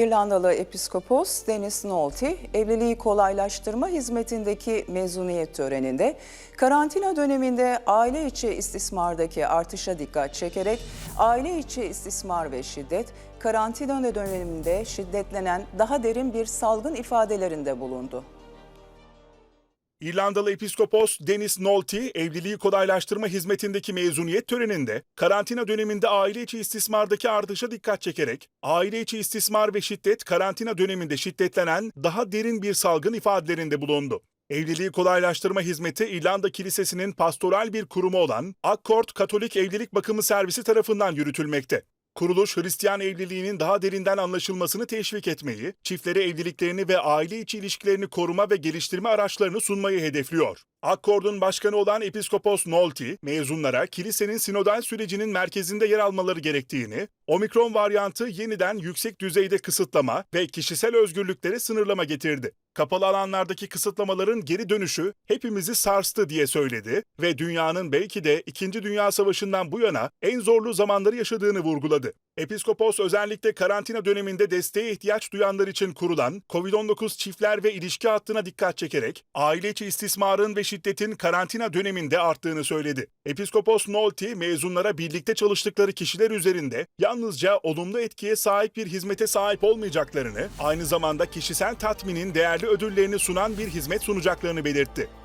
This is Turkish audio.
İrlandalı episkopos Dennis Nolte, evliliği kolaylaştırma hizmetindeki mezuniyet töreninde karantina döneminde aile içi istismardaki artışa dikkat çekerek aile içi istismar ve şiddet, karantina döneminde şiddetlenen daha derin bir salgın ifadelerinde bulundu. İrlandalı Episkopos Dennis Nolte, evliliği kolaylaştırma hizmetindeki mezuniyet töreninde karantina döneminde aile içi istismardaki artışa dikkat çekerek, aile içi istismar ve şiddet karantina döneminde şiddetlenen daha derin bir salgın ifadelerinde bulundu. Evliliği kolaylaştırma hizmeti İrlanda Kilisesi'nin pastoral bir kurumu olan Accord Katolik Evlilik Bakımı Servisi tarafından yürütülmekte. Kuruluş, Hristiyan evliliğinin daha derinden anlaşılmasını teşvik etmeyi, çiftlere evliliklerini ve aile içi ilişkilerini koruma ve geliştirme araçlarını sunmayı hedefliyor. Akkord'un başkanı olan Episkopos Nolte, mezunlara kilisenin sinodal sürecinin merkezinde yer almaları gerektiğini, omikron varyantı yeniden yüksek düzeyde kısıtlama ve kişisel özgürlükleri sınırlama getirdi. Kapalı alanlardaki kısıtlamaların geri dönüşü hepimizi sarstı diye söyledi ve dünyanın belki de 2. Dünya Savaşı'ndan bu yana en zorlu zamanları yaşadığını vurguladı. Episkopos özellikle karantina döneminde desteğe ihtiyaç duyanlar için kurulan COVID-19 çiftler ve ilişki hattına dikkat çekerek aile içi istismarın ve şiddetin karantina döneminde arttığını söyledi. Episkopos Nolte mezunlara birlikte çalıştıkları kişiler üzerinde yalnızca olumlu etkiye sahip bir hizmete sahip olmayacaklarını, aynı zamanda kişisel tatminin değerli ödüllerini sunan bir hizmet sunacaklarını belirtti.